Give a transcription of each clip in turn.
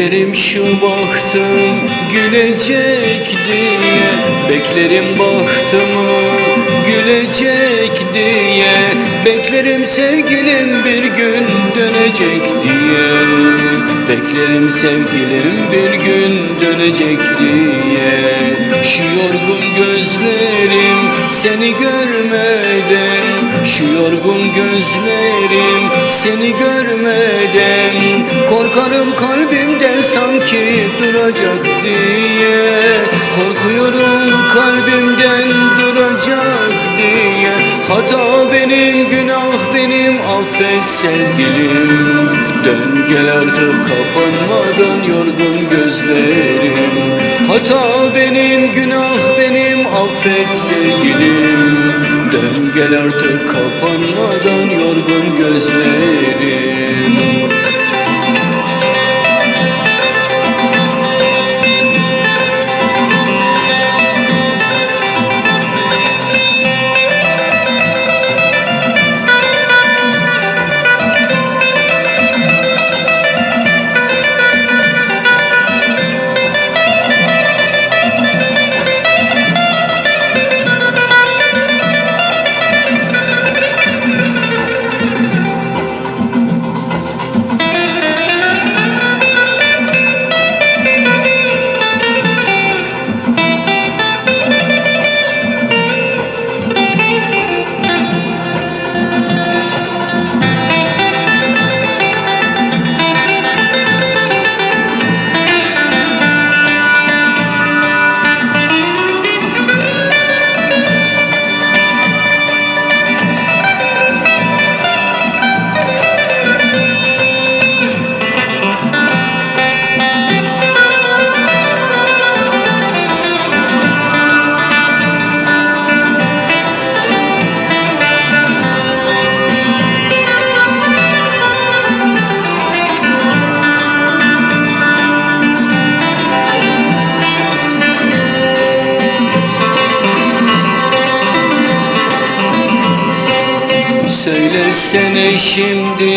Beklerim şu bahtım gülecek diye. Beklerim bahtımı gülecek diye. Beklerim sevgilim bir gün dönecek diye. Beklerim sevgilim bir gün dönecek diye. Şu yorgun gözlerim seni görmeden Şu yorgun gözlerim seni görmeden Korkarım kalbimden sanki duracak diye Korkuyorum kalbimden duracak diye Hata benim günah benim affet sevgilim. Dön gel artık kapanmadan yorgun gözlerim. Hata benim günah benim affet sevgilim gel artık kapanmadan yorgun gözlerim Söylesene şimdi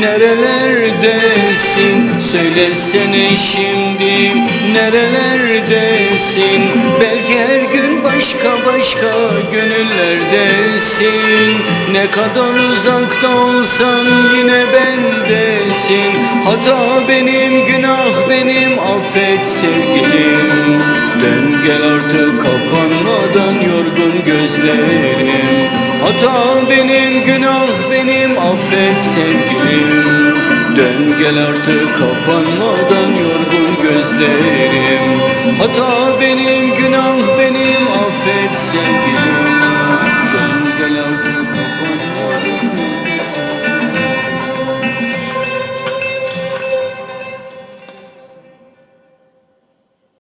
nerelerdesin? Söylesene şimdi nerelerdesin? Belki her gün başka başka gönüllerdesin. Ne kadar uzakta olsan yine bendesin. Hata benim günah benim affet sevgilim. Dön gel artık kapanmadan yorgun gözlerim Hata benim günah benim affet sevgilim. Dön gel artık kapanmadan yorgun gözlerim. Hata benim günah benim affet sevgilim